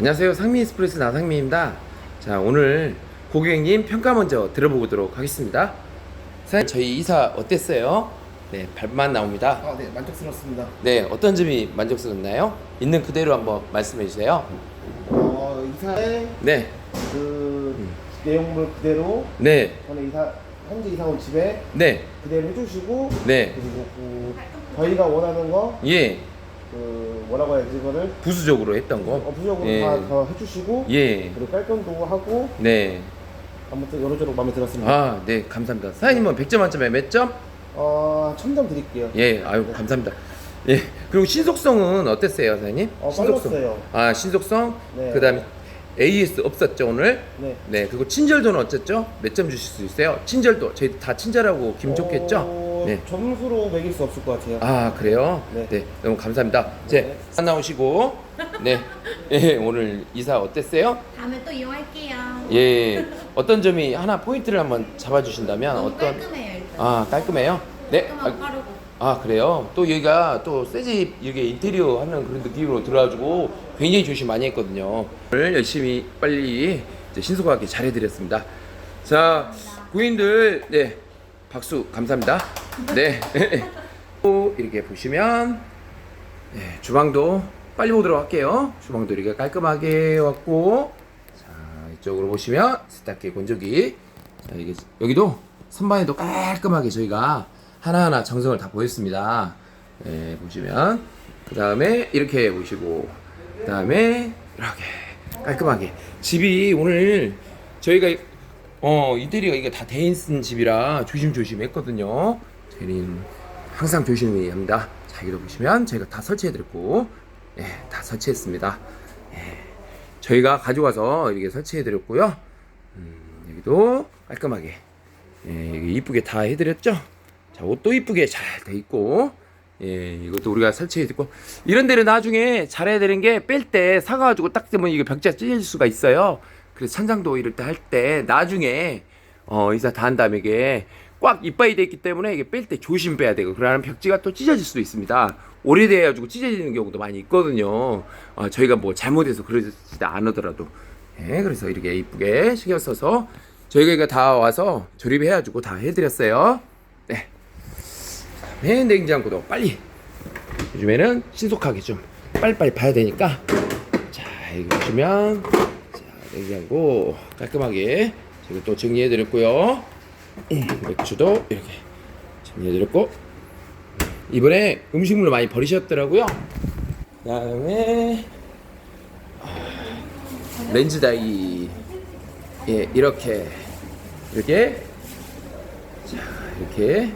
안녕하세요. 상미 에스프레소 나상미입니다. 자, 오늘 고객님 평가 먼저 들어보도록 하겠습니다. 사장님, 저희 이사 어땠어요? 네, 발만 나옵니다. 아, 네, 만족스럽습니다. 네, 어떤 점이 만족스럽나요? 있는 그대로 한번 말씀해 주세요. 어, 이사의 네, 그 내용물 그대로 네, 저는 이사 현재 이사 온 집에 네, 그대로 해주시고 네, 그리고 그 저희가 원하는 거 예, 그 뭐라고 해야지 이거를 부수적으로 했던 거. 어, 부적으로 예. 다, 다 해주시고 예, 그리고 깔끔도 하고 네. 아무튼 여러저러 마음에 들었습니다. 아, 네, 감사합니다. 사장님은 100점 만점에 몇 점? 어, 천점 드릴게요. 예, 아유, 감사합니다. 예, 그리고 신속성은 어땠어요, 사장님? 어, 신속성. 빨랐어요. 아, 신속성? 네. 그 다음에 AS 없었죠, 오늘? 네. 네, 그리고 친절도는 어쨌죠? 몇 점 주실 수 있어요? 친절도. 저희 다 친절하고 김 좋겠죠? 어, 네. 점수로 매길 수 없을 것 같아요. 아, 그래요? 네. 네. 너무 감사합니다. 이제 네. 안 나오시고, 네. 예, 오늘 이사 어땠어요? 다음에 또 이용할게요. 예, 어떤 점이 하나 포인트를 한번 잡아주신다면 너무 어떤. 깔끔해요 일단. 아, 깔끔해요? 네. 깔끔하고 아, 빠르고. 아 그래요? 또 여기가 또 새집 이게 인테리어 하는 그런 느낌으로 들어가지고 굉장히 조심 많이 했거든요. 오늘 열심히 빨리 이제 신속하게 잘해드렸습니다. 자 구인들 네 박수 감사합니다. 네 또 이렇게 보시면 네, 주방도 빨리 보도록 할게요. 주방도 이렇게 깔끔하게 왔고 자 이쪽으로 보시면 세탁기 건조기 자 이게 여기도 선반에도 깔끔하게 저희가 하나하나 정성을 다 보였습니다. 네, 보시면 그 다음에 이렇게 보시고 그 다음에 이렇게 깔끔하게 집이 오늘 저희가 어 인테리어가 이게 다돼 있는 집이라 조심조심 했거든요. 저희는 항상 조심히 합니다. 자 여기도 보시면 저희가 다 설치해드렸고 예, 다 설치했습니다. 예, 저희가 가져가서 이렇게 설치해드렸고요. 음, 여기도 깔끔하게 예, 이쁘게 다 해드렸죠. 자, 옷도 이쁘게 잘 돼 있고, 예, 이것도 우리가 설치해드고, 이런 데는 나중에 잘해야 되는 게 뺄 때 사가지고 딱 되면 이게 벽지가 찢어질 수가 있어요. 그래서 천장도 이럴 때 할 때 나중에, 어, 이사 다 한 다음에 이게 꽉 이빠이 돼 있기 때문에 이게 뺄 때 조심 빼야 되고, 그러면 벽지가 또 찢어질 수도 있습니다. 오래돼 가지고 찢어지는 경우도 많이 있거든요. 어, 저희가 뭐 잘못해서 그러지 않으더라도. 예, 그래서 이렇게 이쁘게 신경 써서 저희가 이거 다 와서 조립해가지고 다 해드렸어요. 네. 그다음에 냉장고도 빨리 요즘에는 신속하게 좀 빨리빨리 봐야 되니까 자 여기 보시면 자 냉장고 깔끔하게 제가 또 정리해드렸고요. 음, 맥주도 이렇게 정리해드렸고 이번에 음식물을 많이 버리셨더라고요. 그다음에 아, 렌즈 다이 예 이렇게 이렇게 자 이렇게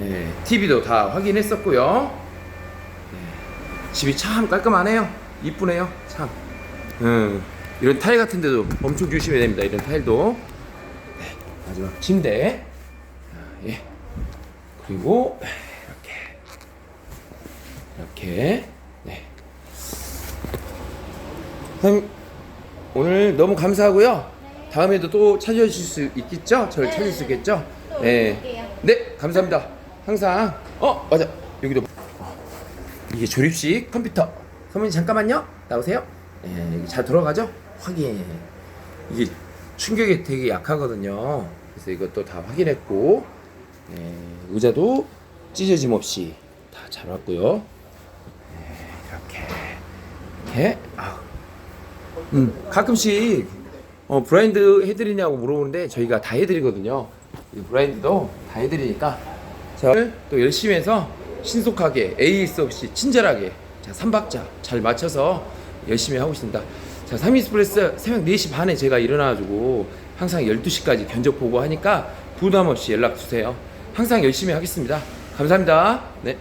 예, TV도 다 확인했었고요. 예, 집이 참 깔끔하네요. 이쁘네요. 참. 음, 이런 타일 같은 데도 엄청 조심해야 됩니다. 이런 타일도. 네, 마지막 침대. 자, 예. 그리고 이렇게 이렇게 네. 선생님 오늘 너무 감사하고요. 다음에도 또 찾아주실 수 있겠죠? 저를 네, 찾을 수 네, 네. 있겠죠? 또 네. 네, 감사합니다. 항상 어 맞아 여기도 어, 이게 조립식 컴퓨터. 선배님 잠깐만요. 나오세요. 예, 잘 돌아가죠? 확인. 이게 충격이 되게 약하거든요. 그래서 이것도 다 확인했고 예, 의자도 찢어짐 없이 다잘 왔고요. 예, 이렇게 이렇게 아, 음 가끔씩 어, 브라인드 해드리냐고 물어보는데 저희가 다 해드리거든요. 이 브라인드도 다 해드리니까 또 열심히 해서 신속하게 AS 없이 친절하게 자, 3박자 잘 맞춰서 열심히 하고 있습니다. 자, 3인 스프레스 새벽 4시 반에 제가 일어나가지고 항상 12시까지 견적 보고 하니까 부담 없이 연락 주세요. 항상 열심히 하겠습니다. 감사합니다. 네.